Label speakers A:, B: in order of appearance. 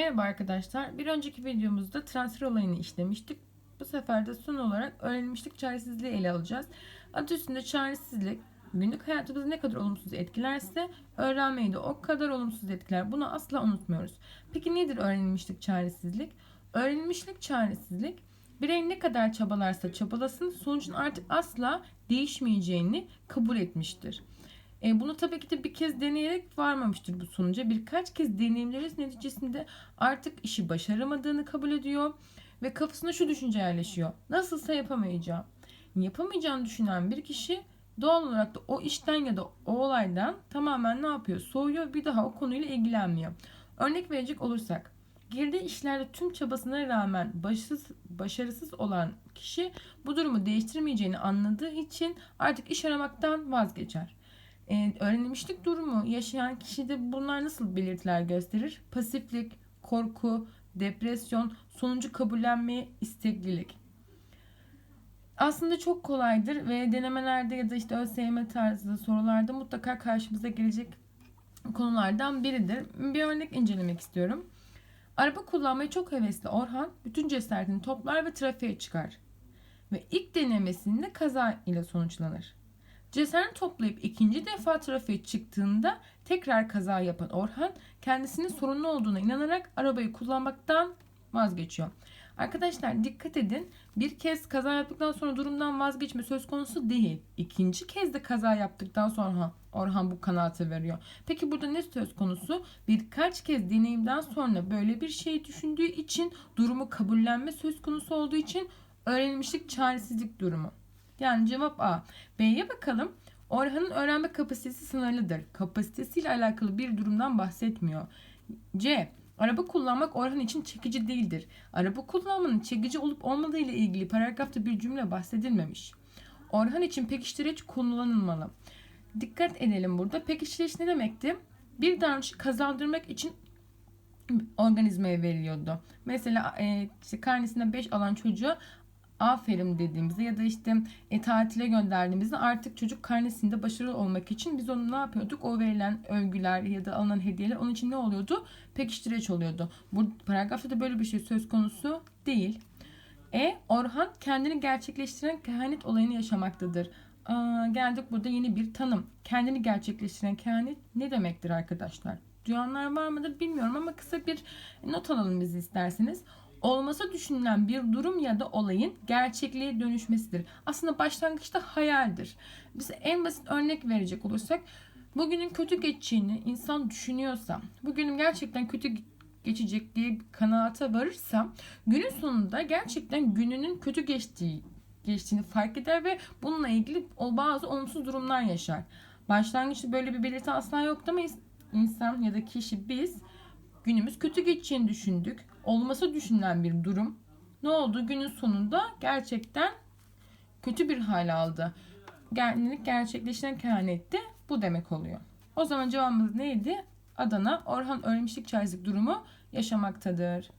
A: Merhaba arkadaşlar. Bir önceki videomuzda transfer olayını işlemiştik. Bu sefer de son olarak öğrenilmişlik çaresizliği ele alacağız. Adı üstünde çaresizlik günlük hayatımızı ne kadar olumsuz etkilerse öğrenmeyi de o kadar olumsuz etkiler. Bunu asla unutmuyoruz. Peki nedir öğrenilmişlik çaresizlik? Öğrenilmişlik çaresizlik birey ne kadar çabalarsa çabalasın sonucun artık asla değişmeyeceğini kabul etmiştir. E, bunu tabii ki de bir kez deneyerek varmamıştır bu sonuca. Birkaç kez deneyimleriz neticesinde artık işi başaramadığını kabul ediyor ve kafasına şu düşünce yerleşiyor. Nasılsa yapamayacağım. Yapamayacağını düşünen bir kişi doğal olarak da o işten ya da o olaydan tamamen ne yapıyor? Soğuyor bir daha o konuyla ilgilenmiyor. Örnek verecek olursak girdiği işlerde tüm çabasına rağmen başarısız, başarısız olan kişi bu durumu değiştirmeyeceğini anladığı için artık iş aramaktan vazgeçer. Ee, öğrenilmişlik durumu yaşayan kişide bunlar nasıl belirtiler gösterir? Pasiflik, korku, depresyon, sonucu kabullenmeye isteklilik. Aslında çok kolaydır ve denemelerde ya da işte ÖSYM tarzı sorularda mutlaka karşımıza gelecek konulardan biridir. Bir örnek incelemek istiyorum. Araba kullanmaya çok hevesli Orhan bütün cesaretini toplar ve trafiğe çıkar. Ve ilk denemesinde kaza ile sonuçlanır. Cesaret toplayıp ikinci defa trafiğe çıktığında tekrar kaza yapan Orhan kendisinin sorunlu olduğuna inanarak arabayı kullanmaktan vazgeçiyor. Arkadaşlar dikkat edin. Bir kez kaza yaptıktan sonra durumdan vazgeçme söz konusu değil. İkinci kez de kaza yaptıktan sonra Orhan bu kanaate veriyor. Peki burada ne söz konusu? Birkaç kez deneyimden sonra böyle bir şey düşündüğü için durumu kabullenme söz konusu olduğu için öğrenilmişlik çaresizlik durumu. Yani cevap A. B'ye bakalım. Orhan'ın öğrenme kapasitesi sınırlıdır. Kapasitesiyle alakalı bir durumdan bahsetmiyor. C. Araba kullanmak Orhan için çekici değildir. Araba kullanmanın çekici olup olmadığı ile ilgili paragrafta bir cümle bahsedilmemiş. Orhan için pekiştireç kullanılmalı. Dikkat edelim burada. Pekiştireç ne demekti? Bir davranışı kazandırmak için organizmaya veriliyordu. Mesela e, işte karnesine 5 alan çocuğa aferin dediğimizde ya da işte e, tatile gönderdiğimizde artık çocuk karnesinde başarılı olmak için biz onu ne yapıyorduk? O verilen övgüler ya da alınan hediyeler onun için ne oluyordu? Pekiştireç oluyordu. Bu paragrafta da böyle bir şey söz konusu değil. E. Orhan kendini gerçekleştiren kehanet olayını yaşamaktadır. Aa, geldik burada yeni bir tanım. Kendini gerçekleştiren kehanet ne demektir arkadaşlar? Duyanlar var mıdır bilmiyorum ama kısa bir not alalım biz isterseniz olması düşünülen bir durum ya da olayın gerçekliğe dönüşmesidir. Aslında başlangıçta hayaldir. Bize en basit örnek verecek olursak bugünün kötü geçeceğini insan düşünüyorsa, bugünüm gerçekten kötü geçecek diye bir kanaate varırsa günün sonunda gerçekten gününün kötü geçtiği geçtiğini fark eder ve bununla ilgili bazı olumsuz durumlar yaşar. Başlangıçta böyle bir belirti asla yoktu ama insan ya da kişi biz günümüz kötü geçeceğini düşündük. Olması düşünülen bir durum. Ne oldu? Günün sonunda gerçekten kötü bir hal aldı. Kendini gerçekleşen kehanette bu demek oluyor. O zaman cevabımız neydi? Adana Orhan ölmüşlük çaresizlik durumu yaşamaktadır.